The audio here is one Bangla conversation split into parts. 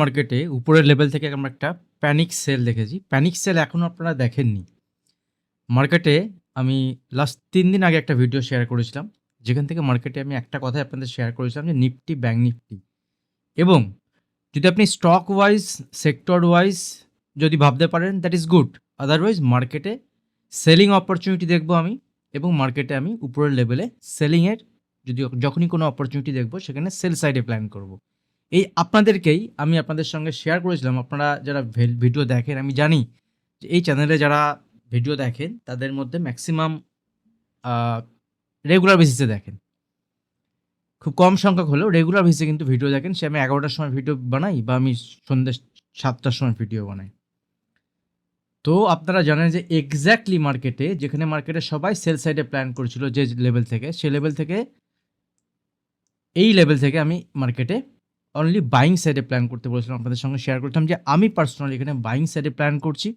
মার্কেটে উপরের লেভেল থেকে আমরা একটা প্যানিক সেল দেখেছি। প্যানিক সেল এখনও আপনারা দেখেননি। মার্কেটে আমি লাস্ট তিন দিন আগে একটা ভিডিও শেয়ার করেছিলাম। যেখান থেকে মার্কেটে আমি একটা কথাই আপনাদের শেয়ার করেছিলাম যে নিফটি ব্যাঙ্ক নিফটি এবং যদি আপনি স্টক ওয়াইজ সেক্টর ওয়াইজ যদি ভাবতে পারেন দ্যাট ইজ গুড আদারওয়াইজ মার্কেটে সেলিং অপরচুনিটি দেখব আমি এবং মার্কেটে আমি উপরের লেভেলে সেলিংয়ের যদি যখনই কোনো অপরচুনিটি দেখব, সেখানে সেল সাইডে প্ল্যান করব। এই আপনাদেরকেই আমি আপনাদের সঙ্গে শেয়ার করেছিলাম। আপনারা যারা ভিডিও দেখেন, আমি জানি যে এই চ্যানেলে যারা ভিডিও দেখেন, তাদের মধ্যে ম্যাক্সিমাম রেগুলার বেসিসে দেখেন। খুব কম সংখ্যক হলেও রেগুলার বেসিসে কিন্তু ভিডিও দেখেন। সে আমি এগারোটার সময় ভিডিও বানাই বা আমি সন্ধ্যে সাতটার সময় ভিডিও বানাই। তো আপনারা জানেন যে এক্স্যাক্টলি মার্কেটে যেখানে মার্কেটে সবাই সেল সাইডে প্ল্যান করেছিল যে লেভেল থেকে, সে লেভেল থেকে, এই লেভেল থেকে আমি মার্কেটে অনলি বাইং সাইডে প্ল্যান করতে বলেছিলাম, আপনাদের সঙ্গে শেয়ার করতাম যে আমি পার্সোনালি এখানে বাইং সাইডে প্ল্যান করছি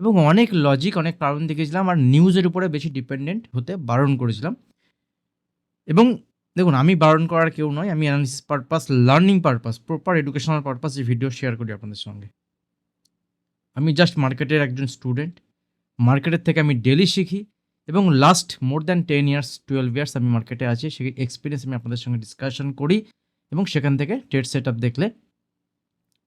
এবং অনেক লজিক অনেক কারণ দেখেছিলাম আর নিউজের উপরে বেশি ডিপেন্ডেন্ট হতে বারণ করেছিলাম। এবং দেখুন, আমি বারণ করার কেউ নয় আমি analysis purpose learning purpose proper educational purpose এই ভিডিও শেয়ার করি আপনাদের সঙ্গে। আমি জাস্ট মার্কেটের একজন স্টুডেন্ট মার্কেটের থেকে আমি ডেলি শিখি এবং last more than ten years twelve years আমি মার্কেটে আছি, সেই এক্সপিরিয়েন্স আমি আপনাদের সঙ্গে ডিসকাশন করি। এবং সেখান থেকে ট্রেড সেট আপ দেখলে,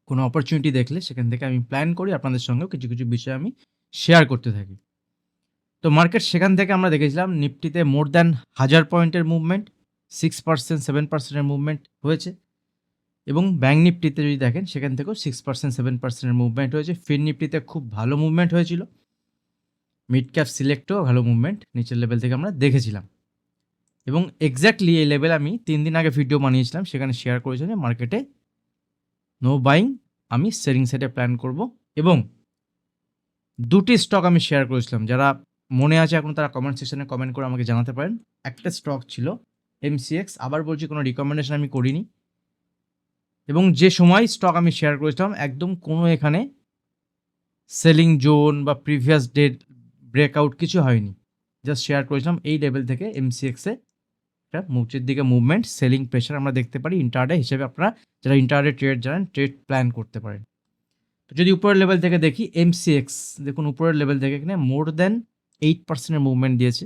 কোনো অপরচুনিটি দেখলে, সেখান থেকে আমি প্ল্যান করি আপনাদের সঙ্গেও কিছু কিছু বিষয় আমি শেয়ার করতে থাকি। তো মার্কেট সেখান থেকে আমরা দেখেছিলাম নিফটিতে মোর দ্যান হাজার পয়েন্টের মুভমেন্ট সিক্স পার্সেন্ট সেভেন পার্সেন্টের মুভমেন্ট হয়েছে। এবং ব্যাঙ্ক নিফটিতে যদি দেখেন, সেখান থেকেও সিক্স পার্সেন্ট সেভেন পার্সেন্টের মুভমেন্ট হয়েছে। ফিন নিফটিতে খুব ভালো মুভমেন্ট হয়েছিল। মিড ক্যাপ সিলেক্টও ভালো মুভমেন্ট নিচের লেভেল থেকে আমরা দেখেছিলাম। এবং এক্স্যাক্টলি এই লেভেল আমি তিন দিন আগে ভিডিও বানিয়েছিলাম, সেখানে শেয়ার করেছিলাম যে মার্কেটে নো বাইং আমি সেলিং সাইডে প্ল্যান করব এবং দুটি স্টক আমি শেয়ার করেছিলাম। যারা মনে আছে এখন তারা কমেন্ট সেকশনে কমেন্ট করে আমাকে জানাতে পারেন। একটা স্টক ছিল এমসিএক্স আবার বলছি কোনো রিকমেন্ডেশন আমি করিনি। এবং যে সময় স্টক আমি শেয়ার করেছিলাম, একদম কোনো এখানে সেলিং জোন বা প্রিভিয়াস ডেট ব্রেকআউট কিছু হয়নি। জাস্ট শেয়ার করেছিলাম এই লেভেল থেকে এমসিএক্সে একটা মুচের দিকে মুভমেন্ট সেলিং প্রেশার আমরা দেখতে পারি ইন্টারডে হিসেবে আপনারা যারা ইন্টারডে ট্রেড জানেন ট্রেড প্ল্যান করতে পারেন। তো যদি উপরের লেভেল থেকে দেখি এমসিএক্স দেখুন উপরের লেভেল থেকে এখানে মোর দেন এইট পার্সেন্টের মুভমেন্ট দিয়েছে।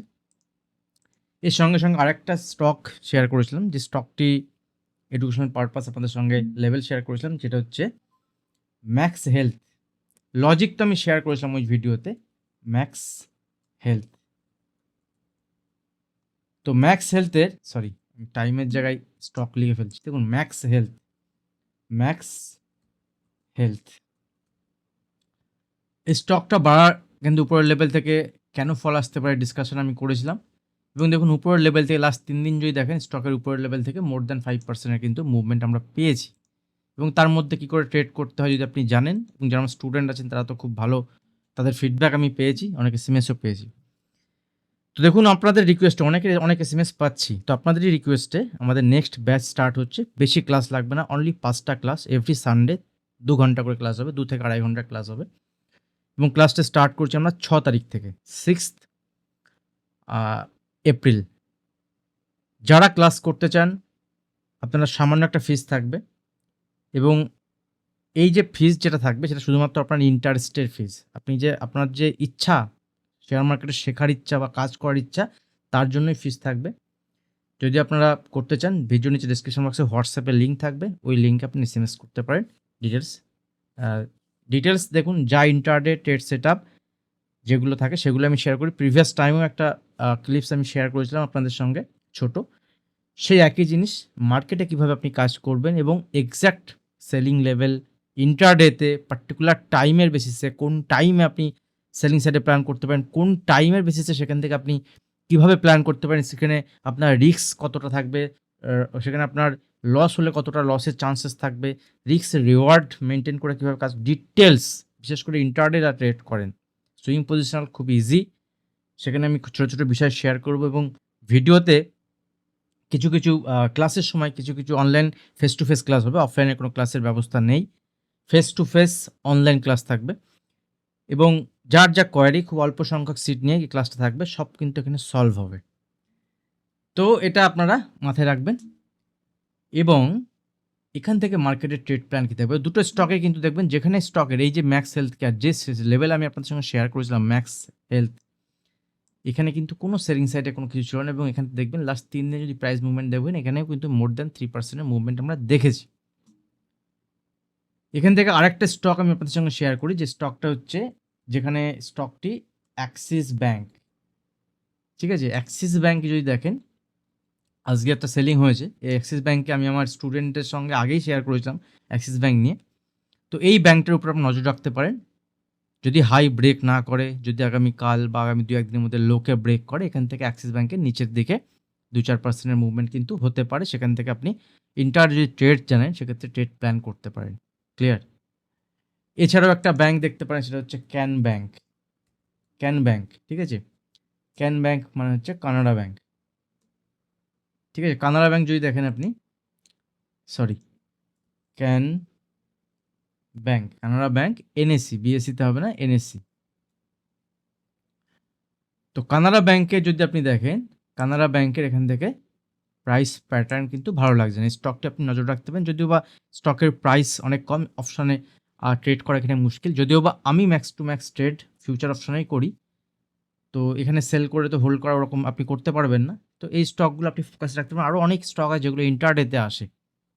এর সঙ্গে সঙ্গে আরেকটা স্টক শেয়ার করেছিলাম, যে স্টকটি এডুকেশনাল পারপাস আপনাদের সঙ্গে লেভেল শেয়ার করেছিলাম যেটা হচ্ছে ম্যাক্স হেলথ লজিক তো আমি শেয়ার করেছিলাম ওই ভিডিওতে ম্যাক্স হেলথ তো ম্যাক্স হেলথের সরি টাইমের জায়গায় স্টক লিখে ফেলছি। দেখুন ম্যাক্স হেলথ ম্যাক্স হেলথ এই স্টকটা বাড়ার কিন্তু উপরের লেভেল থেকে কেন ফল আসতে পারে ডিসকাশন আমি করেছিলাম। এবং দেখুন, উপরের লেভেল থেকে লাস্ট তিন দিন যদি দেখেন স্টকের উপরের লেভেল থেকে মোর দ্যান ফাইভ পার্সেন্টের কিন্তু মুভমেন্ট আমরা পেয়েছি। এবং তার মধ্যে কী করে ট্রেড করতে হয় যদি আপনি জানেন, এবং যারা আমার স্টুডেন্ট আছেন, তারা তো খুব ভালো তাদের ফিডব্যাক আমি পেয়েছি, অনেক এস পেয়েছি। তো দেখুন, আপনাদের রিকোয়েস্টে অনেকে অনেক এস এম এস পাচ্ছি। তো আপনাদেরই রিকোয়েস্টে আমাদের নেক্সট ব্যাচ স্টার্ট হচ্ছে। বেশি ক্লাস লাগবে না অনলি পাঁচটা ক্লাস এভরি সানডে দু ঘণ্টা করে ক্লাস হবে, দু থেকে আড়াই ঘণ্টা ক্লাস হবে। এবং ক্লাসটা স্টার্ট করছি আমরা ছ তারিখ থেকে সিক্সথ এপ্রিল যারা ক্লাস করতে চান, আপনারা সামান্য একটা ফিস থাকবে। এবং এই যে ফিস যেটা থাকবে, সেটা শুধুমাত্র আপনার ইন্টারেস্টের ফিস আপনি যে, আপনার যে ইচ্ছা শেয়ার মার্কেটে শেখার ইচ্ছা বা কাজ করার ইচ্ছা, তার জন্যই ফিস থাকবে। যদি আপনারা করতে চান ভিডিও নিচে ডিসক্রিপশন বক্সে হোয়াটসঅ্যাপের লিঙ্ক থাকবে। ওই লিঙ্কে আপনি এস এম এস করতে পারেন। ডিটেলস ডিটেলস দেখুন, যা ইন্টারডে ট্রেড সেট আপ যেগুলো থাকে, সেগুলো আমি শেয়ার করি। প্রিভিয়াস টাইমেও একটা ক্লিপস আমি শেয়ার করেছিলাম আপনাদের সঙ্গে, ছোট। সেই একই জিনিস মার্কেটে কীভাবে আপনি কাজ করবেন এবং এক্স্যাক্ট সেলিং লেভেল ইন্টারডেতে পার্টিকুলার টাইমের বেসিসে কোন টাইমে আপনি সেলিং সাইডে প্ল্যান করতে পারেন, কোন টাইমের বেসিসে সেখান থেকে আপনি কীভাবে প্ল্যান করতে পারেন, সেখানে আপনার রিস্ক কতটা থাকবে সেখানে আপনার লস হলে কতটা লসের চান্সেস থাকবে রিস্ক রিওয়ার্ড মেনটেন করে কীভাবে কাজ ডিটেলস বিশেষ করে ইন্টারডে ট্রেড করেন। সুইং পজিশনাল খুব ইজি সেখানে আমি ছোটো ছোটো বিষয় শেয়ার করব এবং ভিডিওতে কিছু কিছু ক্লাসের সময় কিছু কিছু online face to face class হবে অফলাইনে কোনো ক্লাসের ব্যবস্থা নেই। Face to face online class থাকবে। এবং যার যা কোয়ারি খুব অল্প সংখ্যক সিট নিয়ে এই ক্লাসটা থাকবে, সব কিন্তু এখানে সলভ হবে। তো এটা আপনারা মাথায় রাখবেন। এবং এখান থেকে মার্কেটের ট্রেড প্ল্যান কী থাকবে দুটো স্টকে কিন্তু দেখবেন, যেখানে স্টকের এই যে ম্যাক্স হেলথ কেয়ার যে লেভেল আমি আপনাদের সঙ্গে শেয়ার করেছিলাম ম্যাক্স হেলথ এখানে কিন্তু কোনো সেলিং সাইডে কোনো কিছু ছিল না। এবং এখানে দেখবেন লাস্ট তিন দিনে যদি প্রাইস মুভমেন্ট দেখবেন, এখানেও কিন্তু মোর দ্যান থ্রি পার্সেন্টের মুভমেন্ট আমরা দেখেছি। এখান থেকে আরেকটা স্টক আমি আপনাদের সঙ্গে শেয়ার করি, যে স্টকটা হচ্ছে যেখানে স্টকটি অ্যাক্সিস ব্যাংক ঠিক আছে? অ্যাক্সিস ব্যাংকে যদি দেখেন, আজকে একটা সেলিং হয়েছে। এই অ্যাক্সিস ব্যাংকে আমি আমার স্টুডেন্টের সঙ্গে আগেই শেয়ার করেছিলাম অ্যাক্সিস ব্যাংক নিয়ে। তো এই ব্যাংকটার উপর আপনি নজর রাখতে পারেন। যদি হাই ব্রেক না করে, যদি আগামী কাল বা আগামী দু একদিনের মধ্যে লোকে ব্রেক করে, এখান থেকে অ্যাক্সিস ব্যাংকের নিচের দিকে দু চার পার্সেন্টের মুভমেন্ট কিন্তু হতে পারে। সেখান থেকে আপনি ইন্টার যদি ট্রেড জানেন, সেক্ষেত্রে ট্রেড প্ল্যান করতে পারেন। ক্লিয়ার এছাড়াও একটা ব্যাংক দেখতে পারেন, সেটা হচ্ছে ক্যান ব্যাংক ক্যান ব্যাংক ঠিক আছে? ক্যান ব্যাংক মানে হচ্ছে কানাডা ব্যাংক ঠিক আছে? কানাডা ব্যাংক যদি দেখেন আপনি sorry can bank Canada bank NSC বিএসসিতে হবে না এনএসসি তো কানাডা ব্যাংকে যদি আপনি দেখেন কানাডা ব্যাংকের এখান থেকে প্রাইস প্যাটার্ন কিন্তু ভালো লাগছে না। স্টকটি আপনি নজর রাখতে পারেন, যদিও বা স্টকের প্রাইস অনেক কম অপশানে ট্রেড করা এখানে মুশকিল। যদিও বা আমি max to max trade future অপশানেই করি। তো এখানে সেল করে তো হোল্ড করা ওরকম আপনি করতে পারবেন না। তো এই স্টকগুলো আপনি ফোকাস রাখতে পারেন। আরও অনেক স্টক আছে যেগুলো ইন্টারডেতে আসে।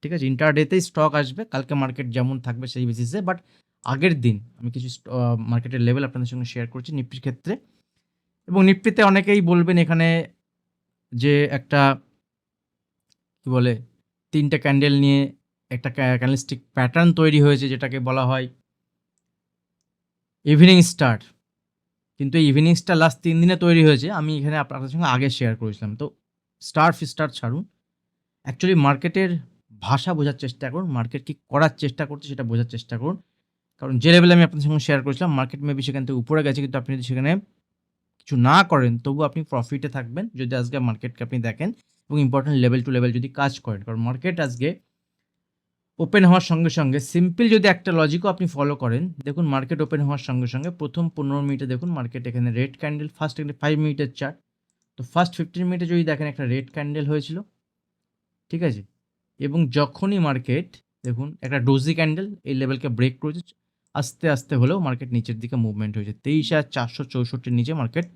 ঠিক আছে? ইন্টারডেতেই স্টক আসবে। কালকে মার্কেট যেমন থাকবে সেই বেসিসে বাট আগের দিন আমি কিছু মার্কেটের লেভেল আপনাদের সঙ্গে শেয়ার করছি নিফটির ক্ষেত্রে। এবং নিফটিতে অনেকেই বলবেন এখানে যে একটা, কি বলে, তিনটে ক্যান্ডেল নিয়ে একটা ক্যান্ডেলস্টিক প্যাটার্ন তৈরি হয়েছে যেটাকে বলা হয় ইভিনিং স্টার কিন্তু এই ইভিনিং স্টার লাস্ট তিন দিনে তৈরি হয়েছে। আমি এখানে আপনাদের সঙ্গে আগে শেয়ার করেছিলাম। তো স্টার ফিস্টার ছাড়ুন। অ্যাকচুয়ালি মার্কেটের ভাষা বোঝার চেষ্টা করুন। মার্কেট কি করার চেষ্টা করছে সেটা বোঝার চেষ্টা করুন। কারণ যে লেভেলে আমি আপনাদের সঙ্গে শেয়ার করেছিলাম মার্কেট মেবি সেখান থেকে উপরে গেছে। কিন্তু আপনি যদি সেখানে কিছু না করেন, তবু আপনি প্রফিটে থাকবেন। যদি আজকে মার্কেটকে আপনি দেখেন এবং ইম্পর্টেন্ট লেভেল টু লেভেল যদি কাজ করেন। কারণ মার্কেট আজকে ওপেন হওয়ার সঙ্গে সঙ্গে সিম্পল যদি একটা লজিকও আপনি ফলো করেন, দেখুন মার্কেট ওপেন হওয়ার সঙ্গে সঙ্গে প্রথম পনেরো মিনিটে দেখুন মার্কেট এখানে রেড ক্যান্ডেল ফার্স্ট এখানে ফাইভ মিনিটের চার্ট তো ফার্স্ট ফিফটিন মিনিটে যদি দেখেন একটা রেড ক্যান্ডেল হয়েছিল, ঠিক আছে? এবং যখনই মার্কেট দেখুন একটা ডোজি ক্যান্ডেল এই লেভেলকে ব্রেক করেছে, আস্তে আস্তে হলেও মার্কেট নিচের দিকে মুভমেন্ট হয়েছে। তেইশ হাজার চারশো চৌষট্টির নিচে মার্কেট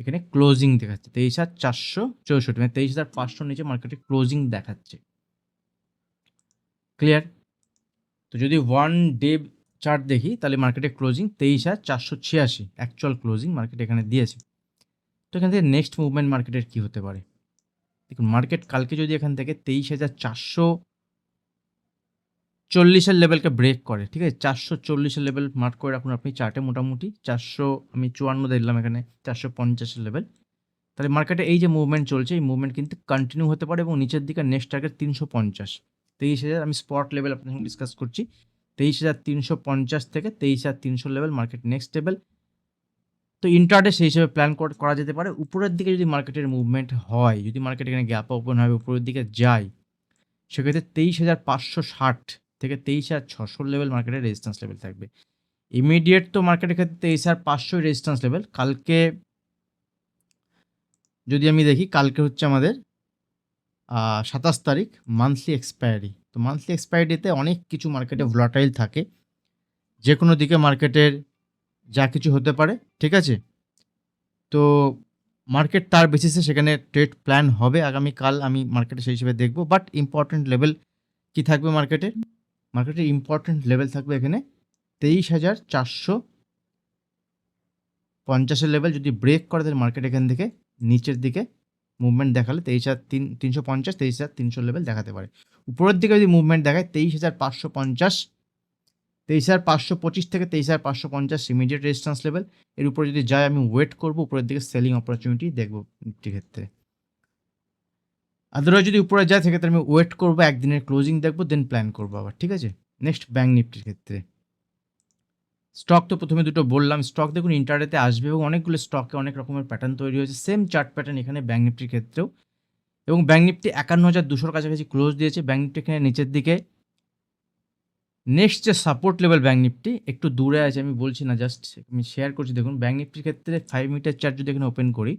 এখানে ক্লোজিং দেখাচ্ছে। তেইশ হাজার চারশো চৌষট্টি মানে তেইশ হাজার পাঁচশোর নিচে মার্কেটে ক্লোজিং দেখাচ্ছে। ক্লিয়ার তো যদি ওয়ান ডে চার্ট দেখি, তাহলে মার্কেটে ক্লোজিং তেইশ হাজার চারশো ছিয়াশি অ্যাকচুয়াল ক্লোজিং মার্কেট এখানে দিয়েছে। তো এখান থেকে নেক্সট মুভমেন্ট মার্কেটের কী হতে পারে? দেখুন মার্কেট কালকে যদি এখান থেকে তেইশ হাজার চারশো চল্লিশের লেভেলকে ব্রেক করে, ঠিক আছে? চারশো চল্লিশের লেভেল মার্ক করে রাখুন আপনি চার্টে মোটামুটি। চারশো, আমি চুয়ান্ন দেখলাম এখানে, চারশো পঞ্চাশের লেভেল তাহলে মার্কেটে এই যে মুভমেন্ট চলছে, এই মুভমেন্ট কিন্তু কন্টিনিউ হতে পারে এবং নিচের দিকে নেক্সট টার্গেট তিনশো পঞ্চাশ। তেইশ হাজার, আমি স্পট লেভেল আপনার সঙ্গে ডিসকাস করছি। তেইশ হাজার তিনশো পঞ্চাশ থেকে তেইশ হাজার তিনশো লেভেল মার্কেট নেক্সট লেভেল তো ইন্টারডে সেই হিসেবে প্ল্যান করা যেতে পারে। উপরের দিকে যদি মার্কেটের মুভমেন্ট হয়, যদি মার্কেট এখানে গ্যাপ ওপেন হবে উপরের দিকে যায়, সেক্ষেত্রে তেইশ হাজার পাঁচশো ষাট থেকে তেইশ হাজার ছশো লেভেল মার্কেটের রেজিস্ট্যান্স লেভেল থাকবে। ইমিডিয়েট তো মার্কেটের ক্ষেত্রে তেইশ হাজার পাঁচশোই রেজিস্ট্যান্স লেভেল কালকে যদি আমি দেখি, কালকে হচ্ছে আমাদের সাতাশ তারিখ মান্থলি এক্সপায়ারি তো মান্থলি এক্সপায়ারিতে অনেক কিছু মার্কেটে ভোলাটাইল থাকে। যে কোনো দিকে মার্কেটের যা কিছু হতে পারে, ঠিক আছে? তো মার্কেট তার বেসিসে সেখানে ট্রেড প্ল্যান হবে। আগামীকাল আমি মার্কেটে সেই হিসেবে দেখব। বাট ইম্পর্টেন্ট লেভেল কি থাকবে মার্কেটের মার্কেটের ইম্পর্টেন্ট লেভেল থাকবে এখানে তেইশ হাজার চারশো পঞ্চাশের লেভেল যদি ব্রেক করে তাহলে মার্কেট এখান থেকে, নিচের দিকে মুভমেন্ট দেখালে তেইশ হাজার তিন, তিনশো পঞ্চাশ, তেইশ হাজার তিনশো লেভেল দেখাতে পারে। উপরের দিকে যদি মুভমেন্ট দেখায়, তেইশ হাজার পাঁচশো পঞ্চাশ, তেইশ হাজার পাঁচশো পঁচিশ থেকে তেইশ হাজার পাঁচশো পঞ্চাশ ইমিডিয়েট রেজিস্ট্যান্স লেভেল এর উপরে যদি যায়, আমি ওয়েট করব, উপরের দিকে সেলিং অপরচুনিটি দেখব নিফটি ক্ষেত্রে আদারওয়াইজ যদি উপরে যায়, সেক্ষেত্রে আমি ওয়েট করব, একদিনের ক্লোজিং দেখব দেন প্ল্যান করব আবার, ঠিক আছে? নেক্সট ব্যাঙ্ক নিফটির ক্ষেত্রে। স্টক তো প্রথমে দুটো বললাম। স্টক দেখুন ইন্টারনেটে আসবে এবং অনেকগুলো স্টকে অনেক রকমের প্যাটার্ন তৈরি হয়েছে। সেম চার্ট প্যাটার্ন এখানে ব্যাঙ্ক নিফটির ক্ষেত্রেও। এবং ব্যাঙ্ক নিফটি একান্ন হাজার দুশোর কাছাকাছি ক্লোজ দিয়েছে। ব্যাঙ্ক নিফটি এখানে নিচের দিকে। নেক্সট যে সাপোর্ট লেভেল ব্যাঙ্ক নিফটি একটু দূরে আছে, আমি বলছি না জাস্ট আমি শেয়ার করছি। দেখুন ব্যাঙ্ক নিফটির ক্ষেত্রে ফাইভ মিটার চার্ট যদি এখানে ওপেন করি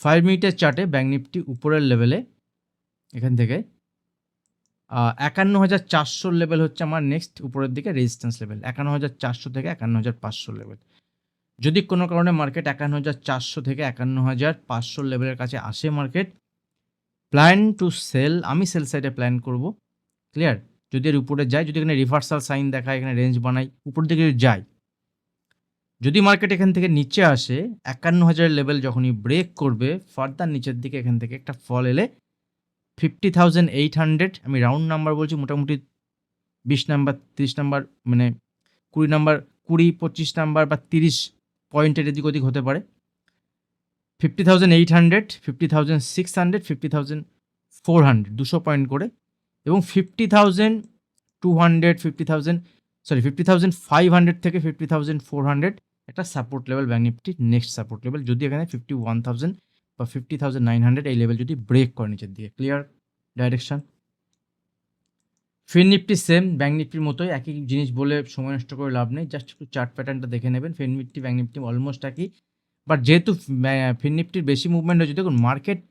ফাইভ মিনিটের চার্টে ব্যাঙ্ক নিফটি উপরের লেভেলে এখান থেকে একান্ন হাজার চারশোর লেভেল হচ্ছে আমার নেক্সট উপরের দিকে রেজিস্ট্যান্স লেভেল একান্ন হাজার চারশো থেকে একান্ন হাজার পাঁচশো লেভেল যদি কোনো কারণে মার্কেট একান্ন হাজার চারশো থেকে একান্ন হাজার পাঁচশো লেভেলের কাছে আসে মার্কেট প্ল্যান টু সেল আমি সেল সাইডে প্ল্যান করব। ক্লিয়ার যদি এর উপরে যায়, যদি এখানে রিভার্সাল সাইন দেখায়, এখানে রেঞ্জ বানাই, উপর দিকে যায়, যদি মার্কেট এখান থেকে নিচে আসে, একান্ন হাজার লেভেল যখনই ব্রেক করবে ফার্দার নিচের দিকে এখান থেকে একটা ফল এলে ফিফটি থাউজেন্ড এইট হান্ড্রেড আমি রাউন্ড নাম্বার বলছি, মোটামুটি বিশ নাম্বার তিরিশ নাম্বার মানে কুড়ি নাম্বার কুড়ি, পঁচিশ নাম্বার বা তিরিশ পয়েন্টের এদিক ওদিক হতে পারে। Fifty thousand eight hundred fifty thousand six hundred fifty thousand four hundred দুশো পয়েন্ট করে। এবং fifty thousand two hundred fifty thousand sorry fifty thousand five hundred থেকে ফিফটি থাউজেন্ড ফোর হান্ড্রেড একটা support level bank Nifty next support level যদি এখানে ফিফটি ওয়ান থাউজেন্ড বা ফিফটি থাউজেন্ড নাইন হান্ড্রেড এই লেভেল যদি ব্রেক করে নিচের দিকে clear direction fin Nifty same bank নিফটির মতোই, একই জিনিস বলে সময় নষ্ট করে লাভ নেই জাস্ট একটু চার্ট প্যাটার্নটা দেখে নেবেন fin Nifty bank Nifty almost একই। বাট যেহেতু ফিন নিফটির বেশি মুভমেন্ট হয়েছে, দেখুন মার্কেট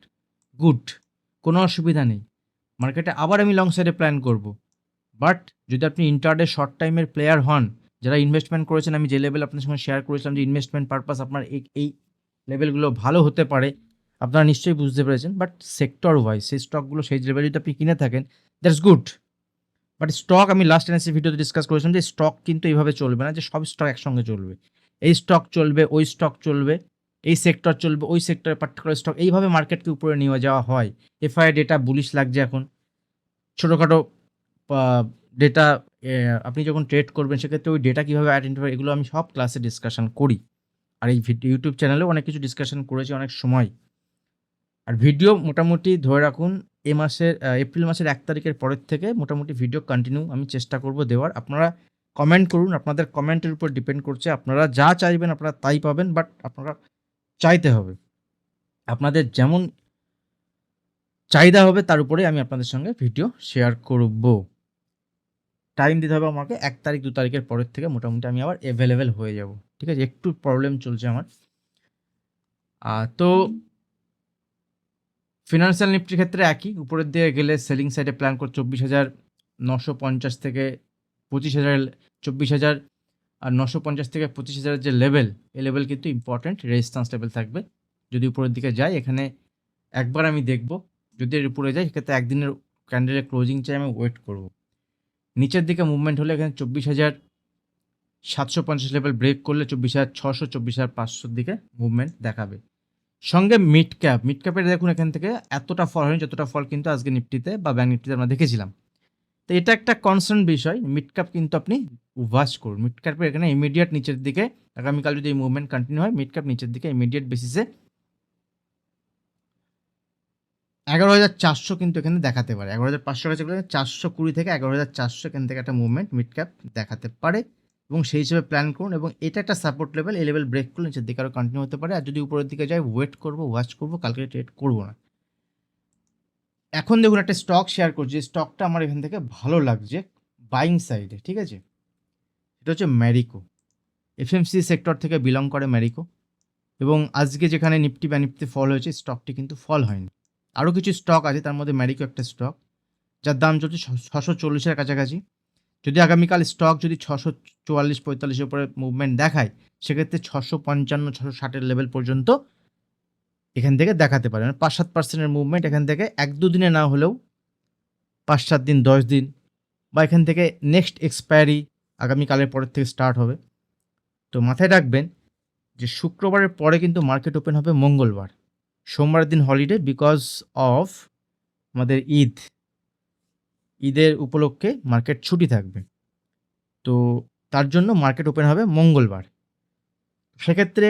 গুড কোনো অসুবিধা নেই। মার্কেটে আবার আমি লং সাইডে প্ল্যান করব। বাট যদি আপনি ইন্টারডে শর্ট টাইমের প্লেয়ার হন, যারা ইনভেস্টমেন্ট করেছেন, আমি যে লেভেল আপনার সঙ্গে শেয়ার করেছিলাম, যে ইনভেস্টমেন্ট পারপাস আপনার এই এই লেভেলগুলো ভালো হতে পারে আপনারা নিশ্চয়ই বুঝতে পেরেছেন বাট সেক্টর ওয়াইজ সেই স্টকগুলো সেই লেভেলে যদি আপনি কিনে থাকেন দ্যাটস গুড বাট স্টক আমি লাস্ট এনএসি ভিডিওতে ডিসকাস করেছিলাম যে স্টক কিন্তু এইভাবে চলবে না, যে সব স্টক একসঙ্গে চলবে। এই স্টক চলবে, ওই স্টক চলবে, এই সেক্টর চলবে, ওই সেক্টরে পার্টিকুলার স্টক এইভাবে মার্কেটকে উপরে নিয়ে যাওয়া হয়। এফআই ডেটা বুলিশ লাগছে এখন। ছোটোখাটো ডেটা আপনি যখন ট্রেড করবেন, সেক্ষেত্রে ওই ডেটা কীভাবে আইডেন্টিফাই এগুলো আমি সব ক্লাসে ডিসকাশন করি। আর এই ইউটিউব চ্যানেলেও অনেক কিছু ডিসকাশন করেছি অনেক সময়। আর ভিডিও মোটামুটি ধরে রাখুন, এ মাসের এপ্রিল মাসের এক তারিখের পরের থেকে মোটামুটি ভিডিও কন্টিনিউ আমি চেষ্টা করব দেওয়ার। আপনারা কমেন্ট করুন, আপনাদের কমেন্টের উপর ডিপেন্ড করছে, আপনারা যা চাইবেন আপনারা তাই পাবেন বাট আপনারা চাইতে হবে। আপনাদের যেমন চাহিদা হবে, তার উপরে আমি আপনাদের সঙ্গে ভিডিও শেয়ার করব। টাইম দিতে হবে আমাকে এক তারিখ, দু তারিখের পরের থেকে মোটামুটি আমি আবার অ্যাভেলেবেল হয়ে যাব। ঠিক আছে? একটু প্রবলেম চলছে আমার। তো ফিনান্সিয়াল নিফটির ক্ষেত্রে একই। উপরের দিকে গেলে সেলিং সাইডে প্ল্যান করে চব্বিশ হাজার, নশো পঞ্চাশ থেকে পঁচিশ হাজার, চব্বিশ হাজার আর নশো পঞ্চাশ থেকে পঁচিশ হাজারের যে লেভেল এই লেভেল কিন্তু ইম্পর্ট্যান্ট রেজিস্ট্যান্স লেভেল থাকবে। যদি উপরের দিকে যাই, এখানে একবার আমি দেখব, যদি এর উপরে যাই, সেক্ষেত্রে একদিনের ক্যান্ডেলের ক্লোজিং চাই, আমি ওয়েট করব। নিচের দিকে মুভমেন্ট হলে এখানে চব্বিশ হাজার সাতশো পঞ্চাশ লেভেল ব্রেক করলে চব্বিশ হাজার, ছশো, চব্বিশ হাজার পাঁচশোর দিকে মুভমেন্ট দেখাবে। সঙ্গে মিড ক্যাপ মিড ক্যাপের দেখুন এখান থেকে এতটা ফল হয়নি, যতটা ফল কিন্তু আজকে নিফটিতে বা ব্যাঙ্ক নিফটিতে আমরা দেখেছিলাম। তো এটা একটা কনসার্ন বিষয় মিড ক্যাপ কিন্তু আপনি ওয়াচ করুন। মিড ক্যাপের এখানে ইমিডিয়েট নিচের দিকে, আগামীকাল যদি এই মুভমেন্ট কন্টিনিউ হয় মিড ক্যাপ নিচের দিকে ইমিডিয়েট বেসিসে এগারো হাজার চারশো কিন্তু এখানে দেখাতে পারে। এগারো হাজার পাঁচশো কাছে চারশো কুড়ি থেকে এগারো হাজার চারশো এখান থেকে একটা মুভমেন্ট মিড ক্যাপ দেখাতে পারে। এবং সেই হিসেবে প্ল্যান করুন এবং এটা একটা সাপোর্ট লেভেল এই লেভেল ব্রেক করলে নিচের দিকে আরও কন্টিনিউ হতে পারে। আর যদি উপরের দিকে যাই ওয়েট করব ওয়াচ করব, কালকে ট্রেড করব না। এখন দেখুন একটা স্টক শেয়ার করছি। স্টকটা আমার এখান থেকে ভালো লাগছে বাইং সাইডে ঠিক আছে? এটা হচ্ছে ম্যারিকো এফএমসি সেক্টর থেকে বিলং করে ম্যারিকো এবং আজকে যেখানে নিফটি বা নিফটি ফল হয়েছে স্টকটি কিন্তু ফল হয়নি। আরও কিছু স্টক আছে, তার মধ্যে ম্যারিকো একটা স্টক যার দাম চলছে ছশো চল্লিশের কাছাকাছি। যদি আগামীকাল স্টক যদি ছশো চুয়াল্লিশ পঁয়তাল্লিশের উপরে মুভমেন্ট দেখায়, সেক্ষেত্রে ছশো পঞ্চান্ন ছশো ষাটের লেভেল পর্যন্ত এখান থেকে দেখাতে পারে। মানে পাঁচ সাত পার্সেন্টের মুভমেন্ট এখান থেকে এক দু দিনে না হলেও পাঁচ সাত দিন, দশ দিন বা এখান থেকে নেক্সট এক্সপায়ারি আগামীকালের পরের থেকে স্টার্ট হবে। তো মাথায় রাখবেন যে শুক্রবারের পরে কিন্তু মার্কেট ওপেন হবে মঙ্গলবার। সোমবারের দিন হলিডে বিকজ অফ আমাদের ঈদ। ঈদের উপলক্ষে মার্কেট ছুটি থাকবে। তো তার জন্য মার্কেট ওপেন হবে মঙ্গলবার। সেক্ষেত্রে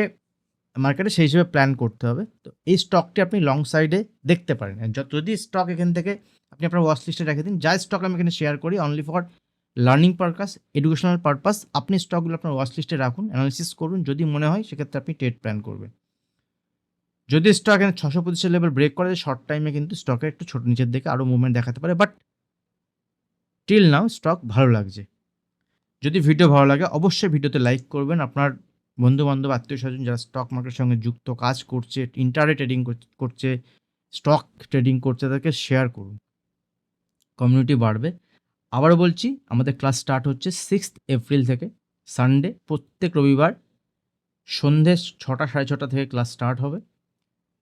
মার্কেটে সেই হিসেবে প্ল্যান করতে হবে। তো এই স্টকটি আপনি লং সাইডে দেখতে পারেন। যদি স্টক এখান থেকে আপনি আপনার ওয়াচ লিস্টে রেখে দিন, যা স্টক আমি এখানে শেয়ার করি only for learning purpose educational purpose আপনি স্টকগুলো আপনার ওয়াচ লিস্টে রাখুন অ্যানালিসিস করুন। যদি মনে হয়, সেক্ষেত্রে আপনি ট্রেড প্ল্যান করবেন। যদি স্টক এখানে ছশো পঁচিশের লেভেল ব্রেক করে শর্ট টাইমে কিন্তু স্টকের একটু ছোট নিচের দিকে আরও মুভমেন্ট দেখাতে পারে। বাট টিল নাও স্টক ভালো লাগছে। যদি ভিডিও ভালো লাগে, অবশ্যই ভিডিওতে লাইক করবেন। আপনার বন্ধু বান্ধব আত্মীয় স্বজন যারা স্টক মার্কেটের সঙ্গে যুক্ত, কাজ করছে ইন্টারে ট্রেডিং করছে স্টক ট্রেডিং করছে, তাদেরকে শেয়ার করুন। কমিউনিটি বাড়বে। আবার বলছি, আমাদের ক্লাস স্টার্ট হচ্ছে সিক্সথ এপ্রিল থেকে সানডে প্রত্যেক রবিবার সন্ধে ছটা, সাড়ে ছটা থেকে ক্লাস স্টার্ট হবে।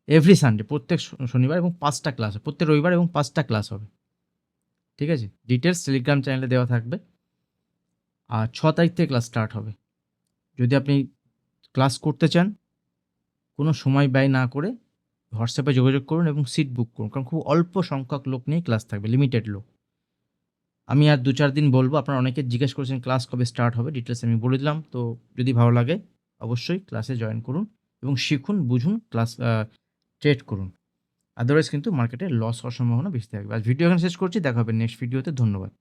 এভরি সানডে প্রত্যেক শনিবার এবং পাঁচটা ক্লাস হবে। প্রত্যেক রবিবার এবং পাঁচটা ক্লাস হবে। ঠিক আছে? ডিটেলস টেলিগ্রাম চ্যানেলে দেওয়া থাকবে। আর ছ তারিখ থেকে ক্লাস স্টার্ট হবে। যদি আপনি ক্লাস করতে চান, কোনো সময় ব্যয় না করে হোয়াটসঅ্যাপে যোগাযোগ করুন এবং সিট বুক করুন। কারণ খুব অল্প সংখ্যক লোক নিয়েই ক্লাস থাকবে লিমিটেড লোক। আমি আর দু চার দিন বলব, আপনারা অনেকে জিজ্ঞেস করেছেন ক্লাস কবে স্টার্ট হবে ডিটেলস আমি বলে দিলাম। তো যদি ভালো লাগে, অবশ্যই ক্লাসে জয়েন করুন এবং শিখুন, বুঝুন ক্লাস ট্রেড করুন। আদারওয়াইজ কিন্তু মার্কেটে লস হওয়ার সম্ভাবনা বেশি থাকবে। আর ভিডিও এখানে শেষ করছি, দেখা হবে নেক্সট ভিডিওতে ধন্যবাদ।